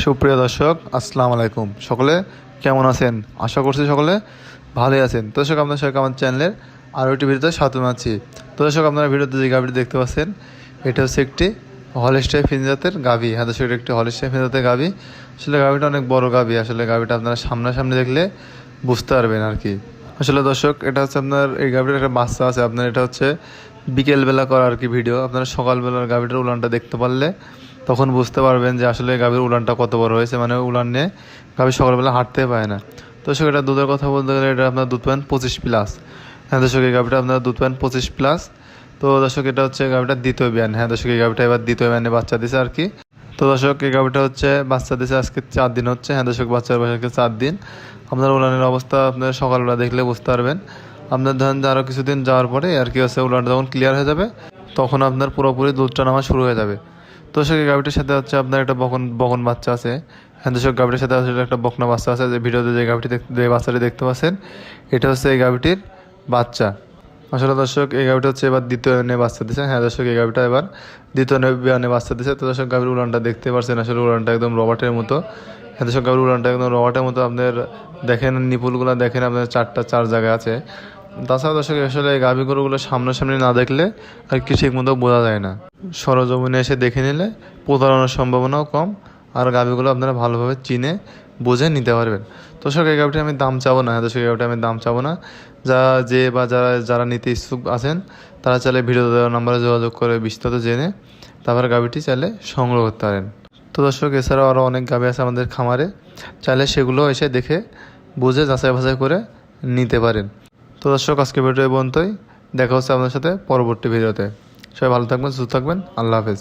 সুপ্রিয় দর্শক, আসসালামু আলাইকুম। সকলে কেমন আছেন? আশা করছি সকলে ভালোই আছেন। তো দর্শক, আপনার সবাইকে আমার চ্যানেলের আরও একটি ভিডিওতে স্বাগত জানাচ্ছি। তো দর্শক, আপনারা ভিডিওতে যে গাভিটি দেখতে পাচ্ছেন, এটা হচ্ছে একটি হলিস্টাই ফিনজাতের গাভি। হ্যাঁ দর্শক, এটা একটি হলিস্টাই ফিনজাতের গাভি। আসলে গাভিটা অনেক বড় গাভি। আসলে গাভিটা আপনারা সামনাসামনি দেখলে বুঝতে পারবেন আর কি। আসলে দর্শক, এটা হচ্ছে আপনার, এই গাভিটার একটা বাচ্চা আছে। আপনার এটা হচ্ছে বিকেলবেলা করা আর কি ভিডিও। আপনারা সকালবেলার গাভিটার উলানটা দেখতে পারলে তখন বুঝতে পারবেন যে আসলে গাভীর উলানটা কত বড় হয়েছে। মানে উলান নিয়ে গাভী সকালবেলা হাঁটতে পায় না। তো এটা দুধের কথা বলতে গেলে এটা আপনার দুধ পান পঁচিশ প্লাস। হ্যাঁ দর্শক, এই গাভীটা আপনার দুধ পান পঁচিশ প্লাস। তো দর্শক, এটা হচ্ছে গাভীটার দ্বিতীয় বিয়ান হ্যাঁ দর্শক, এই গাভীটা এবার দ্বিতীয় বিয়ানে বাচ্চা দিছে আর কি। তো দর্শক, এই গাভীটা হচ্ছে বাচ্চা দিছে আজকে চার দিন হচ্ছে। হ্যাঁ দর্শক, বাচ্চার বয়স চার দিন। আপনার উলানের অবস্থা আপনার সকালবেলা দেখলে বুঝতে পারবেন। আপনার ধরেন আরও কিছুদিন যাওয়ার পরে আর কি হচ্ছে উলানটা যখন ক্লিয়ার হয়ে যাবে, তখন আপনার পুরোপুরি দুধটা নামা শুরু হয়ে যাবে। তো সে গাভিটির সাথে হচ্ছে আপনার একটা বকন বকন বাচ্চা আছে। হ্যাঁ দর্শক, গাভিটির সাথে আসলে একটা বকনা বাচ্চা আছে। যে ভিডিওতে যে গাভিটি দেখতে যে বাচ্চাটি দেখতে পাচ্ছেন, এটা হচ্ছে এই গাভিটির বাচ্চা। আসলে দর্শক, এই গাভিটা হচ্ছে এবার দ্বিতীয় এনে বাচ্চা দিচ্ছে হ্যাঁ দর্শক, এই গাভিটা এবার দ্বিতীয় বিয়ানে বাচ্চা দিচ্ছে তো দর্শক, গাভির উড়ানটা দেখতে পাচ্ছেন আসলে উড়ানটা একদম রবার্টের মতো। হ্যাঁ দর্শক, গাভির উড়ানটা একদম রবার্টের মতো। আপনার দেখেন, নিপুলগুলো দেখেন, আপনার চারটা চার জায়গায় আছে। তাছাড়া দর্শক, আসলে এই গাভী গরুগুলো সামনাসামনি না দেখলে আর কি ঠিক মতো বোঝা যায় না। সরজমিনে এসে দেখে নিলে প্রতারণার সম্ভাবনাও কম আর গাভীগুলো আপনারা ভালোভাবে চিনে, বুঝে নিতে পারবেন। তো এই গাভিটি আমি দাম চাবো না। হ্যাঁ এই গাভিটি আমি দাম চাবো না। যা, যে বা যারা যারা নিতে ইচ্ছুক আছেন, তারা চাইলে ভিডিও দেওয়ার নাম্বারে যোগাযোগ করে বিস্তারিত জেনে তারপর গাভিটি চাইলে সংগ্রহ করতে পারেন। তো দর্শক, এছাড়াও আরও অনেক গাভী আছে আমাদের খামারে। চাইলে সেগুলো এসে দেখে, বুঝে যাচাই বাছাই করে নিতে পারেন। তো দর্শক, আজকে ভিডিও বন্ধুই দেখা হচ্ছে আপনার সাথে পরবর্তী ভিডিওতে। সবাই ভালো থাকবেন, সুস্থ থাকবেন। আল্লাহ হাফেজ।